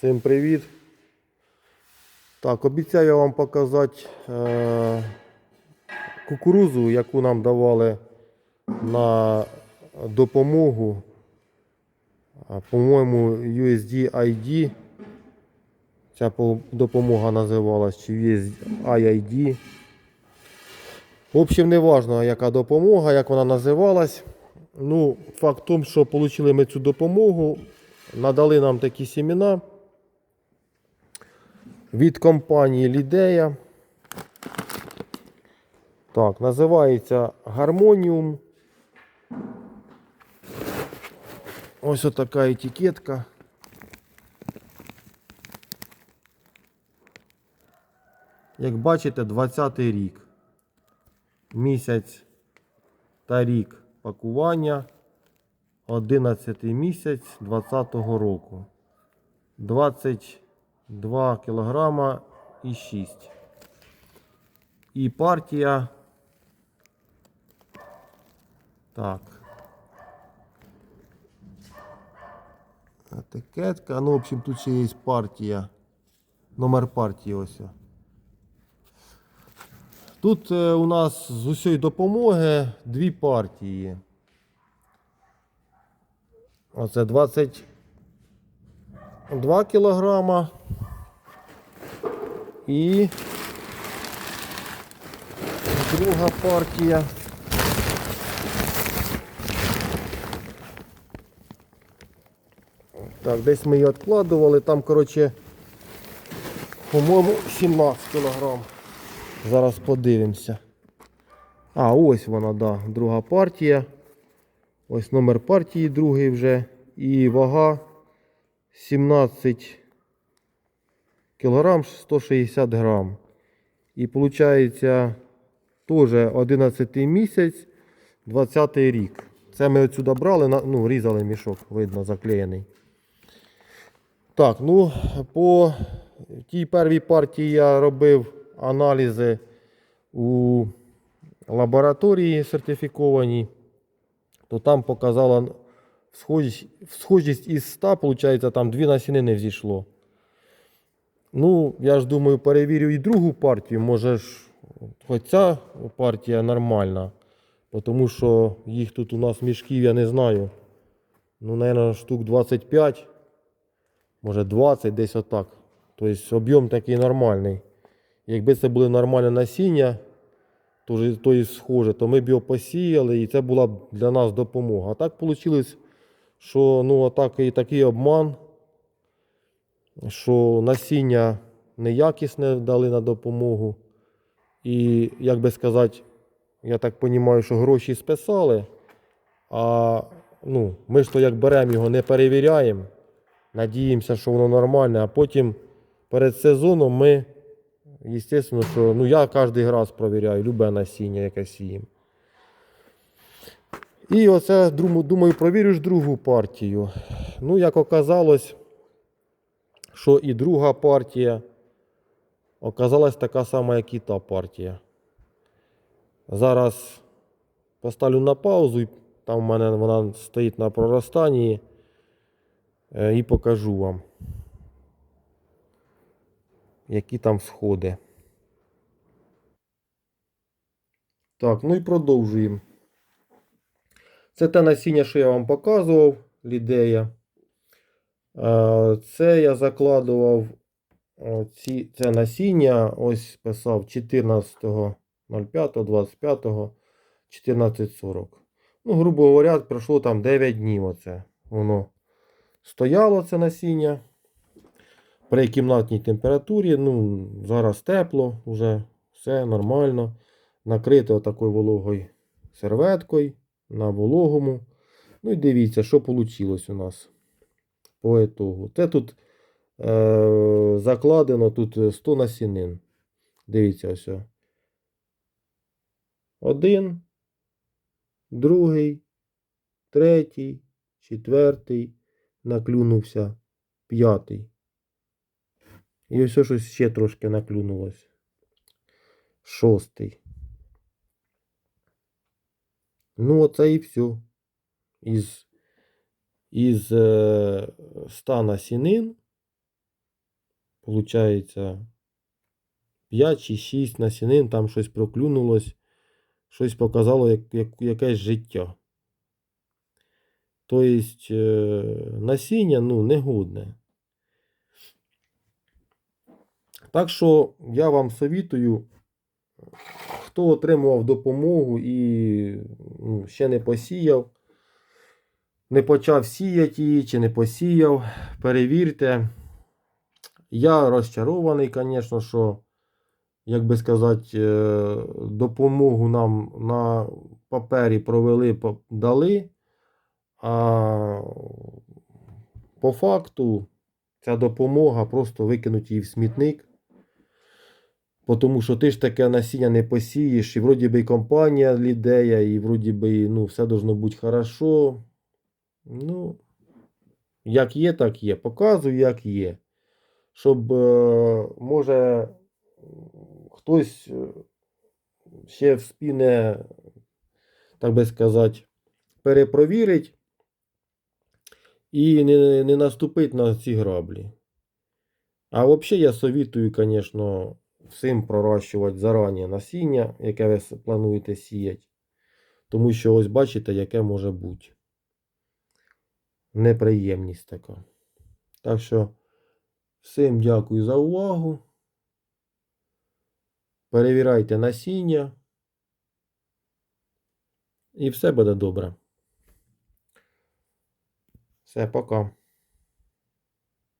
Всім привіт. Так, обіцяю вам показати е, кукурузу, яку нам давали на допомогу. По-моєму, USD ID. Ця допомога називалась чи USD В общем, не важно, яка допомога, як вона називалась. Ну, факт в тому, що отримали ми цю допомогу, надали нам такі семена від компанії Лідея. Так, називається Гармоніум. Ось отака етикетка. Як бачите, 20-й рік. Місяць та рік пакування. 11 місяць 2020 року. 22 кілограма і 6. І партія. Так. Етикетка. Ну, в общем, тут ще є партія. Номер партії ось. Тут е, у нас з усієї допомоги дві партії. Оце 22 кілограма. І друга партія. Так, десь ми її відкладували. Там, коротше, по-моєму, 17 кілограм. Зараз подивимося. А, ось вона, да, друга партія. Ось номер партії другий вже. І вага 17 кілограм 160 грам. І виходить теж 11 місяць 20 рік. Це ми отсюди брали, ну, різали мішок, видно, заклеєний. Так, ну, по тій первій партії я робив аналізи у лабораторії сертифікованій, то там показала схожість із 100, виходить, там дві насінини взійшло. Ну, я ж думаю, перевірю і другу партію. Може ж, хоч ця партія нормальна. Тому що їх тут у нас мішків, я не знаю. Ну, мабуть, штук 25, може 20, десь отак. Тобто об'єм такий нормальний. Якби це були нормальне насіння, то, то і схоже, то ми б його посіяли, і це була б для нас допомога. А так вийшло, що ну, отак, і такий обман, що насіння неякісне дали на допомогу. І, як би сказати, я так розумію, що гроші списали, а ну, ми ж то як беремо його, не перевіряємо, надіємося, що воно нормальне, а потім перед сезоном ми, звісно, що ну, я кожен раз провіряю любе насіння, яке сіємо. І оце, думаю, провірю ж другу партію. Ну, як оказалось, що і друга партія оказалась така сама, як і та партія. Зараз поставлю на паузу, і там в мене вона стоїть на проростанні е, і покажу вам, які там сходи. Так, ну і продовжуємо. Це те насіння, що я вам показував, лідея. Е, Це я закладував е, ці, це насіння, ось писав 14.05.25, 14.40. Ну, грубо говоря, пройшло там 9 днів. Оце. Воно стояло це насіння. При кімнатній температурі, ну, зараз тепло, вже все нормально. Накрите такою вологою серветкою на вологому. Ну і дивіться, що вийшло у нас по ітогу. Це тут е, закладено тут 100 насінин. Дивіться ось. Один, другий, третій, четвертий, наклюнувся, п'ятий. І ось щось ще трошки наклюнулось. Шостий. Ну, оце і все. Із, із е, 100 насінин виходить, 5 чи 6 насінин, там щось проклюнулось, щось показало як, як, якесь життя. Тобто е, насіння ну, негодне. Так що я вам совітую, хто отримував допомогу і ну, ще не посіяв, не почав сіяти її чи не посіяв, перевірте. Я розчарований, звісно, що, як би сказати, е, допомогу нам на папері провели, дали. А по факту ця допомога просто викинуть її в смітник. Тому що ти ж таке насіння не посієш, і вроді би і компанія лідея, і вроді би ну, все должно бути хорошо. Ну, як є, так є. Показую, як є. Щоб, е, може, хтось е, ще вспіне, так би сказати, перепровірить і не, не наступить на ці граблі. А взагалі я совітую, звісно, всім пророщувати зарані насіння, яке ви плануєте сіяти. Тому що ось бачите, яке може бути. Неприємність така. Так що всім дякую за увагу. Перевіряйте насіння. І все буде добре. Все, пока.